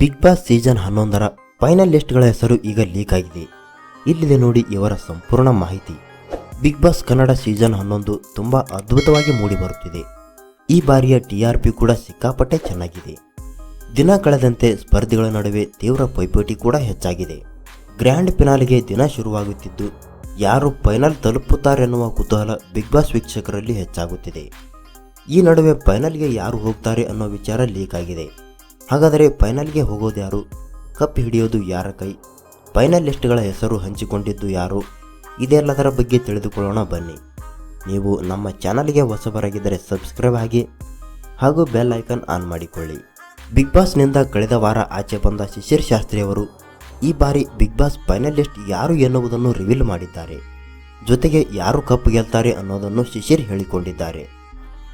Big Boss season ಹನ್ನೊಂದರ final ಲಿಸ್ಟ್ಗಳ ಹೆಸರು ಈಗ ಲೀಕ್ ಆಗಿದೆ. ಇಲ್ಲಿದೆ ನೋಡಿ ಇವರ ಸಂಪೂರ್ಣ ಮಾಹಿತಿ. ಬಿಗ್ ಬಾಸ್ ಕನ್ನಡ ಸೀಸನ್ ಹನ್ನೊಂದು ತುಂಬ ಅದ್ಭುತವಾಗಿ ಮೂಡಿಬರುತ್ತಿದೆ ಈ ಬಾರಿಯ ಟಿ ಆರ್ ಪಿ ಕೂಡ ಸಿಕ್ಕಾಪಟ್ಟೆ ಚೆನ್ನಾಗಿದೆ. ದಿನ ಕಳೆದಂತೆ ಸ್ಪರ್ಧಿಗಳ ನಡುವೆ ತೀವ್ರ ಪೈಪೋಟಿ ಕೂಡ ಹೆಚ್ಚಾಗಿದೆ. ಗ್ರ್ಯಾಂಡ್ ಫಿನಾಲಿಗೆ ದಿನ ಶುರುವಾಗುತ್ತಿದ್ದು, ಯಾರು ಫೈನಲ್ ತಲುಪುತ್ತಾರೆನ್ನುವ ಕುತೂಹಲ ಬಿಗ್ ಬಾಸ್ ವೀಕ್ಷಕರಲ್ಲಿ ಹೆಚ್ಚಾಗುತ್ತಿದೆ. ಈ ನಡುವೆ ಫೈನಲ್ಗೆ ಯಾರು ಹೋಗ್ತಾರೆ ಅನ್ನೋ ವಿಚಾರ ಲೀಕ್ ಆಗಿದೆ. ಹಾಗಾದರೆ ಫೈನಲ್ಗೆ ಹೋಗೋದು ಯಾರು? ಕಪ್ ಹಿಡಿಯೋದು ಯಾರ ಕೈ? ಫೈನಲಿಸ್ಟ್ಗಳ ಹೆಸರು ಹಂಚಿಕೊಂಡಿದ್ದು ಯಾರು? ಇದೆಲ್ಲದರ ಬಗ್ಗೆ ತಿಳಿದುಕೊಳ್ಳೋಣ ಬನ್ನಿ. ನೀವು ನಮ್ಮ ಚಾನಲ್ಗೆ ಹೊಸಬರಾಗಿದ್ದರೆ ಸಬ್ಸ್ಕ್ರೈಬ್ ಆಗಿ ಹಾಗೂ ಬೆಲ್ ಐಕನ್ ಆನ್ ಮಾಡಿಕೊಳ್ಳಿ. ಬಿಗ್ ಬಾಸ್ನಿಂದ ಕಳೆದ ವಾರ ಆಚೆ ಬಂದ ಶಿಶಿರ್ ಶಾಸ್ತ್ರಿ ಅವರು, ಈ ಬಾರಿ ಬಿಗ್ ಬಾಸ್ ಫೈನಲಿಸ್ಟ್ ಯಾರು ಎನ್ನುವುದನ್ನು ರಿವೀಲ್ ಮಾಡಿದ್ದಾರೆ. ಜೊತೆಗೆ ಯಾರು ಕಪ್ ಗೆಲ್ತಾರೆ ಅನ್ನೋದನ್ನು ಶಿಶಿರ್ ಹೇಳಿಕೊಂಡಿದ್ದಾರೆ.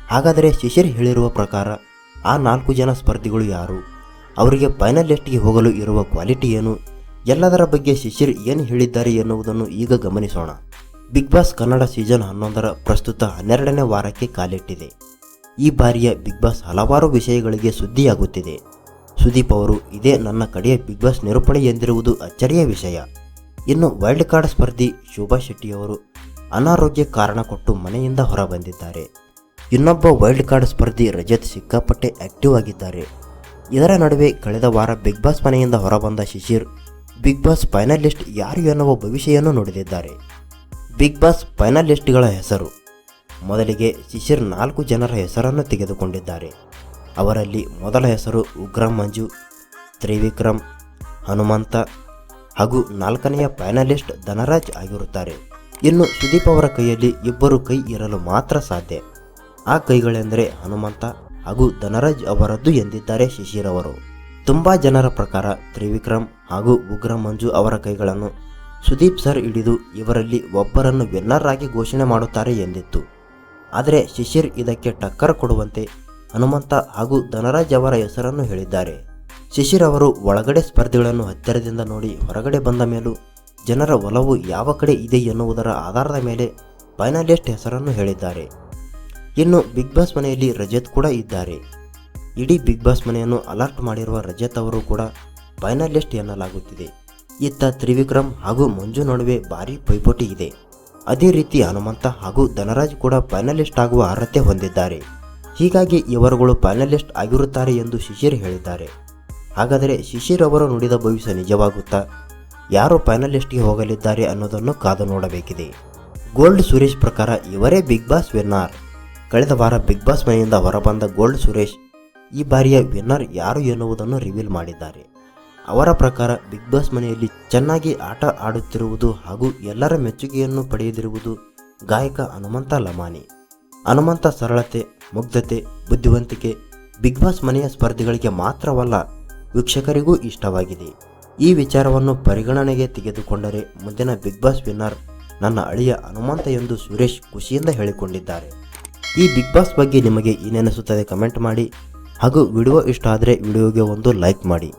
ಹಾಗಾದರೆ ಶಿಶಿರ್ ಹೇಳಿರುವ ಪ್ರಕಾರ ಆ ನಾಲ್ಕು ಜನ ಸ್ಪರ್ಧಿಗಳು ಯಾರು? ಅವರಿಗೆ ಫೈನಲ್ ಲಿಸ್ಟ್ಗೆ ಹೋಗಲು ಇರುವ ಕ್ವಾಲಿಟಿ ಏನು? ಎಲ್ಲದರ ಬಗ್ಗೆ ಶಿಶಿರ್ ಏನು ಹೇಳಿದ್ದಾರೆ ಎನ್ನುವುದನ್ನು ಈಗ ಗಮನಿಸೋಣ. ಬಿಗ್ ಬಾಸ್ ಕನ್ನಡ ಸೀಸನ್ ಹನ್ನೊಂದರ ಪ್ರಸ್ತುತ ಹನ್ನೆರಡನೇ ವಾರಕ್ಕೆ ಕಾಲಿಟ್ಟಿದೆ. ಈ ಬಾರಿಯ ಬಿಗ್ ಬಾಸ್ ಹಲವಾರು ವಿಷಯಗಳಿಗೆ ಸುದ್ದಿಯಾಗುತ್ತಿದೆ. ಸುದೀಪ್ ಅವರು, ಇದೇ ನನ್ನ ಕಡೆಯ ಬಿಗ್ ಬಾಸ್ ನಿರೂಪಣೆ ಎಂದಿರುವುದು ಅಚ್ಚರಿಯ ವಿಷಯ. ಇನ್ನು ವೈಲ್ಡ್ ಕಾರ್ಡ್ ಸ್ಪರ್ಧಿ ಶೋಭಾ ಶೆಟ್ಟಿಯವರು ಅನಾರೋಗ್ಯ ಕಾರಣ ಕೊಟ್ಟು ಮನೆಯಿಂದ ಹೊರಬಂದಿದ್ದಾರೆ. ಇನ್ನೊಬ್ಬ ವೈಲ್ಡ್ ಕಾರ್ಡ್ ಸ್ಪರ್ಧಿ ರಜತ್ ಸಿಕ್ಕಾಪಟ್ಟೆ ಆಕ್ಟಿವ್ ಆಗಿದ್ದಾರೆ. ಇದರ ನಡುವೆ ಕಳೆದ ವಾರ ಬಿಗ್ ಬಾಸ್ ಮನೆಯಿಂದ ಹೊರಬಂದ ಶಿಶಿರ್, ಬಿಗ್ ಬಾಸ್ ಫೈನಲಿಸ್ಟ್ ಯಾರು ಎನ್ನುವ ಭವಿಷ್ಯವನ್ನು ನುಡಿದಿದ್ದಾರೆ. ಬಿಗ್ ಬಾಸ್ ಫೈನಲಿಸ್ಟ್ಗಳ ಹೆಸರು. ಮೊದಲಿಗೆ ಶಿಶಿರ್ ನಾಲ್ಕು ಜನರ ಹೆಸರನ್ನು ತೆಗೆದುಕೊಂಡಿದ್ದಾರೆ. ಅವರಲ್ಲಿ ಮೊದಲ ಹೆಸರು ಉಗ್ರಂ ಮಂಜು, ತ್ರಿವಿಕ್ರಮ್, ಹನುಮಂತ ಹಾಗೂ ನಾಲ್ಕನೆಯ ಫೈನಲಿಸ್ಟ್ ಧನರಾಜ್ ಆಗಿರುತ್ತಾರೆ. ಇನ್ನು ಸುದೀಪ್ ಅವರ ಕೈಯಲ್ಲಿ ಇಬ್ಬರು ಕೈ ಇರಲು ಮಾತ್ರ ಸಾಧ್ಯ. ಆ ಕೈಗಳೆಂದರೆ ಹನುಮಂತ ಹಾಗೂ ಧನರಾಜ್ ಅವರದ್ದು ಎಂದಿದ್ದಾರೆ ಶಿಶಿರ್ ಅವರು. ತುಂಬಾ ಜನರ ಪ್ರಕಾರ ತ್ರಿವಿಕ್ರಮ್ ಹಾಗೂ ಉಗ್ರ ಮಂಜು ಅವರ ಕೈಗಳನ್ನು ಸುದೀಪ್ ಸರ್ ಹಿಡಿದು ಇವರಲ್ಲಿ ಒಬ್ಬರನ್ನು ವಿನ್ನರ್ ಆಗಿ ಘೋಷಣೆ ಮಾಡುತ್ತಾರೆ ಎಂದಿತ್ತು. ಆದರೆ ಶಿಶಿರ್ ಇದಕ್ಕೆ ಟಕ್ಕರ್ ಕೊಡುವಂತೆ ಹನುಮಂತ ಹಾಗೂ ಧನರಾಜ್ ಅವರ ಹೆಸರನ್ನು ಹೇಳಿದ್ದಾರೆ. ಶಿಶಿರ್ ಅವರು ಒಳಗಡೆ ಸ್ಪರ್ಧಿಗಳನ್ನು ಹತ್ತಿರದಿಂದ ನೋಡಿ ಹೊರಗಡೆ ಬಂದ ಮೇಲೂ ಜನರ ಒಲವು ಯಾವ ಕಡೆ ಇದೆ ಎನ್ನುವುದರ ಆಧಾರದ ಮೇಲೆ ಫೈನಲಿಸ್ಟ್ ಹೆಸರನ್ನು ಹೇಳಿದ್ದಾರೆ. ಇನ್ನು ಬಿಗ್ ಬಾಸ್ ಮನೆಯಲ್ಲಿ ರಜತ್ ಕೂಡ ಇದ್ದಾರೆ. ಇಡೀ ಬಿಗ್ ಬಾಸ್ ಮನೆಯನ್ನು ಅಲರ್ಟ್ ಮಾಡಿರುವ ರಜತ್ ಅವರು ಕೂಡ ಫೈನಲಿಸ್ಟ್ ಎನ್ನಲಾಗುತ್ತಿದೆ. ಇತ್ತ ತ್ರಿವಿಕ್ರಮ್ ಹಾಗೂ ಮಂಜು ನಡುವೆ ಭಾರೀ ಪೈಪೋಟಿ ಇದೆ. ಅದೇ ರೀತಿ ಹನುಮಂತ ಹಾಗೂ ಧನರಾಜ್ ಕೂಡ ಫೈನಲಿಸ್ಟ್ ಆಗುವ ಅರ್ಹತೆ ಹೊಂದಿದ್ದಾರೆ. ಹೀಗಾಗಿ ಇವರುಗಳು ಫೈನಲಿಸ್ಟ್ ಆಗಿರುತ್ತಾರೆ ಎಂದು ಶಿಶಿರ್ ಹೇಳಿದ್ದಾರೆ. ಹಾಗಾದರೆ ಶಿಶಿರ್ ಅವರು ನುಡಿದ ಭವಿಷ್ಯ ನಿಜವಾಗುತ್ತಾ? ಯಾರು ಫೈನಲಿಸ್ಟ್ಗೆ ಹೋಗಲಿದ್ದಾರೆ ಅನ್ನೋದನ್ನು ಕಾದು ನೋಡಬೇಕಿದೆ. ಗೋಲ್ಡ್ ಸುರೇಶ್ ಪ್ರಕಾರ ಇವರೇ ಬಿಗ್ ಬಾಸ್ ವಿನ್ನರ್ ಕಳೆದ ವಾರ ಬಿಗ್ ಬಾಸ್ ಮನೆಯಿಂದ ಹೊರಬಂದ ಗೋಲ್ಡ್ ಸುರೇಶ್, ಈ ಬಾರಿಯ ವಿನ್ನರ್ ಯಾರು ಎನ್ನುವುದನ್ನು ರಿವೀಲ್ ಮಾಡಿದ್ದಾರೆ. ಅವರ ಪ್ರಕಾರ ಬಿಗ್ ಬಾಸ್ ಮನೆಯಲ್ಲಿ ಚೆನ್ನಾಗಿ ಆಟ ಆಡುತ್ತಿರುವುದು ಹಾಗೂ ಎಲ್ಲರ ಮೆಚ್ಚುಗೆಯನ್ನು ಪಡೆಯದಿರುವುದು ಗಾಯಕ ಹನುಮಂತ ಲಮಾನಿ ಹನುಮಂತ ಸರಳತೆ, ಮುಗ್ಧತೆ, ಬುದ್ಧಿವಂತಿಕೆ ಬಿಗ್ ಬಾಸ್ ಮನೆಯ ಸ್ಪರ್ಧಿಗಳಿಗೆ ಮಾತ್ರವಲ್ಲ, ವೀಕ್ಷಕರಿಗೂ ಇಷ್ಟವಾಗಿದೆ. ಈ ವಿಚಾರವನ್ನು ಪರಿಗಣನೆಗೆ ತೆಗೆದುಕೊಂಡರೆ ಮುಂದಿನ ಬಿಗ್ ಬಾಸ್ ವಿನ್ನರ್ ನನ್ನ ಅಳಿಯ ಹನುಮಂತ ಎಂದು ಸುರೇಶ್ ಖುಷಿಯಿಂದ ಹೇಳಿಕೊಂಡಿದ್ದಾರೆ. ಈ ಬಿಗ್ ಬಾಸ್ ಬಗ್ಗೆ ನಿಮಗೆ ಏನೆನಿಸುತ್ತದೆ ಕಮೆಂಟ್ ಮಾಡಿ ಹಾಗೂ ವಿಡಿಯೋ ಇಷ್ಟ ಆದರೆ ವಿಡಿಯೋಗೆ ಒಂದು ಲೈಕ್ ಮಾಡಿ.